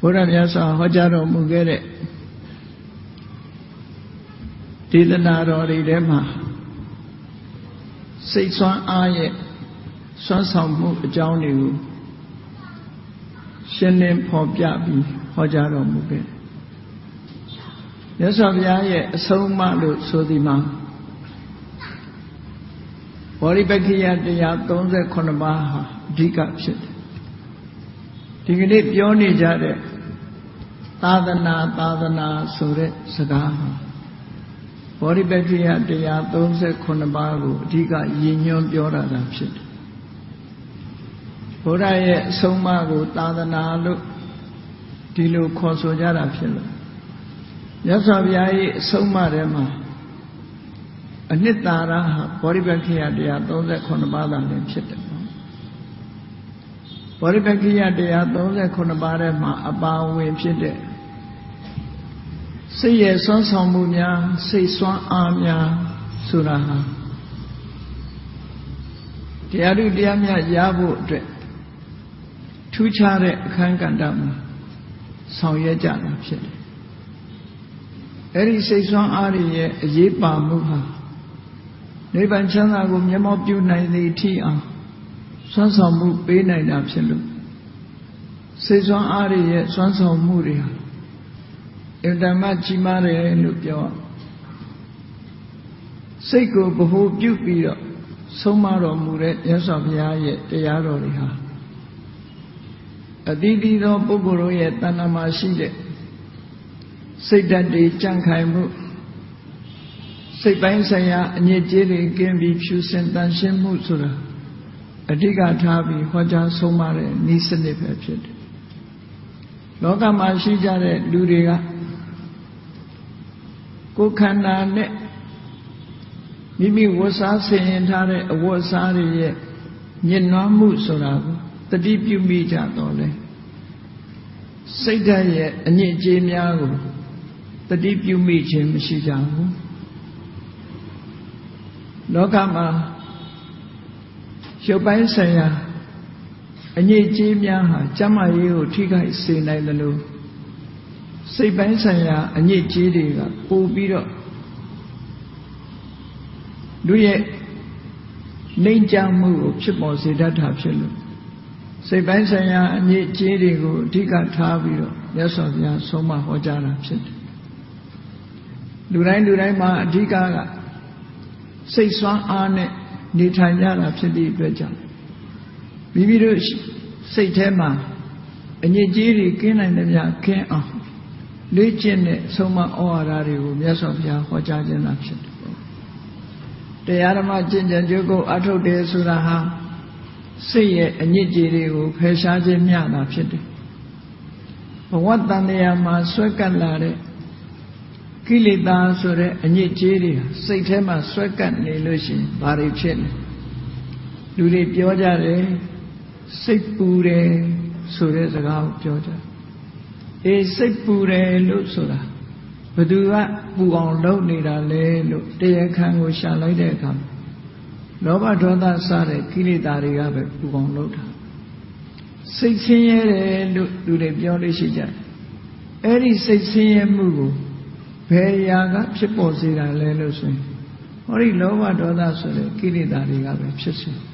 ဘုရားမြတ်စွာဟောကြားတော်မူခဲ့တဲ့ဒေသနာတော်တွေထဲမှာစိတ်ဆွမ်းအားရဲ့စွမ်းဆောင်မှုအကြောင်းတွေကိုရှင်းလင်းဖော်ပြပြီးဟောကြားတော်မူခဲ့မြတ်စွာဘုရားရဲ့အဆုံးအမလို့ဆိုဒီမှာဘောရိပက္ခိယ138ပါးဟာအဓိကဖြစ်တယ် ဒီကနေ့ပြောနေကြတဲ့သာသနာသာသနာဆိုတဲ့စကားဟာဘောရိပက္ခိယ138ပါးကိုအဓိကရည်ညွှန်းပြောတာတာဖြစ်တယ်ဘုရားရဲ့အဆုံးအမကိုသာသနာလို့ဒီလိုခေါ်ဆိုကြတာဖြစ်လို့မြတ်စွာဘုရားရဲ့အဆုံးအမထဲမှာအနှစ်သာရဟာဘောရိပက္ခိယ138ပါးသာလည်းဖြစ်တယ် ဘောရိပက္ခိယ138ပါးထဲမှာအပါဝင်ဖြစ်တဲ့စိတ်ရဲ့စွမ်းဆောင်မှုများစိတ်စွမ်းအားများဆိုတာဟာတရားဓုတရားမြတ်ရဖို့အတွက်ထူးခြားတဲ့အခန်းကဏ္ဍမှာဆောင်ရွက်ကြတာဖြစ်တယ်။အဲ့ဒီစိတ်ဆွမ်းအားတွေရဲ့အရေးပါမှုဟာနိဗ္ဗာန်ချမ်းသာကိုမျက်မှောက်ပြုနိုင်သည့်အထိအောင် စွမ်းဆောင်မှုပေးနိုင်တာဖြစ်လို့စိတ်ဆွမ်းအားတွေရဲ့စွမ်းဆောင်မှုတွေဟာအင်တမကြီးမားတယ်လို့ပြောစိတ်ကိုဗဟုပြုပြီးတော့ဆုံးမတော်မူတဲ့မြတ်စွာဘုရားရဲ့တရားတော်တွေဟာအတိတိသောပုဂ္ဂိုလ်တို့ရဲ့တဏ္ဍာမှာရှိတဲ့စိတ်ဓာတ်တွေကြံ့ခိုင်မှုစိတ်ပိုင်းဆိုင်ရာအညစ်အကြေးတွေကင်းပြီးဖြူစင်တန်ရှင်းမှုဆိုတာ အဓိကထားပြီးဟောကြားဆုံးမတဲ့ဤစနစ်ပဲဖြစ်တယ်။လောကမှာရှိကြတဲ့လူတွေကကိုယ်ခန္ဓာနဲ့မိမိဝတ်စားဆင်ရင်ထားတဲ့အဝတ်စားတွေရဲ့ညင်နွားမှုဆိုတာကိုတတိပြုမိကြတော့လေစိတ်ဓာတ်ရဲ့အညစ်အကြေးများကိုတတိပြုမိခြင်းမရှိကြဘူးလောကမှာ ရုပ်ပိုင်းဆိုင်ရာအညစ်အကြေးများဟာကျမ်းမာရေးကိုထိခိုက်စေနိုင်တယ်လို့စိတ်ပိုင်းဆိုင်ရာအညစ်အကြေးတွေကပိုပြီးတော့လူရဲ့နှိမ်ကြမှုကိုဖြစ်ပေါ်စေတတ်တာဖြစ်လို့စိတ်ပိုင်းဆိုင်ရာအညစ်အကြေးတွေကိုအဓိကထားပြီးတော့မြတ်စွာဘုရားဆုံးမဟောကြားတာဖြစ်တယ်လူတိုင်းလူတိုင်းမှာအဓိကကစိတ်ဆွမ်းအားနဲ့ နေထိုင်ကြတာဖြစ်သည့်အတွက်ကြောင့်မိမိတို့စိတ်ထဲမှာအညစ်အကြေးတွေကင်းနိုင်သမျှကင်းအောင်လေ့ကျင့်တဲ့ဆုံးမဩဝါဒတွေကိုမြတ်စွာဘုရားဟောကြားခြင်းသာဖြစ်တယ်တရားဓမ္မကျင့်ကြံကြိုးကိုအထုတ်တယ်ဆိုတာဟာစိတ်ရဲ့အညစ်အကြေးတွေကိုဖယ်ရှားခြင်းမျှတာဖြစ်တယ်ဘဝတန်တရားမှာဆွဲကပ်လာတဲ့ ကိလေသာဆိုတဲ့အညစ်အကြေးတွေစိတ်ထဲမှာဆွဲကပ်နေလို့ရှိရင်ဘာတွေဖြစ်လဲလူတွေပြောကြတယ်စိတ်ပူတယ်ဆိုတဲ့စကားကိုပြောကြအေးစိတ်ပူတယ်လို့ဆိုတာဘသူကပူအောင်လုပ်နေတာလဲလို့တရားခံကိုရှာလိုက်တဲ့အခါလောဘဒေါသစတဲ့ကိလေသာတွေကပဲပူအောင်လုပ်တာစိတ်ဆင်းရဲတယ်လို့လူတွေပြောလို့ရှိကြတယ်အဲ့ဒီစိတ်ဆင်းရဲမှုကို ဘယ်ရာကဖြစ်ပေါ်စေတာလဲလို့ဆိုရင်ဟောဒီလောဘဒေါသဆိုတဲ့ကိလေသာတွေကပဲဖြစ်စေတယ်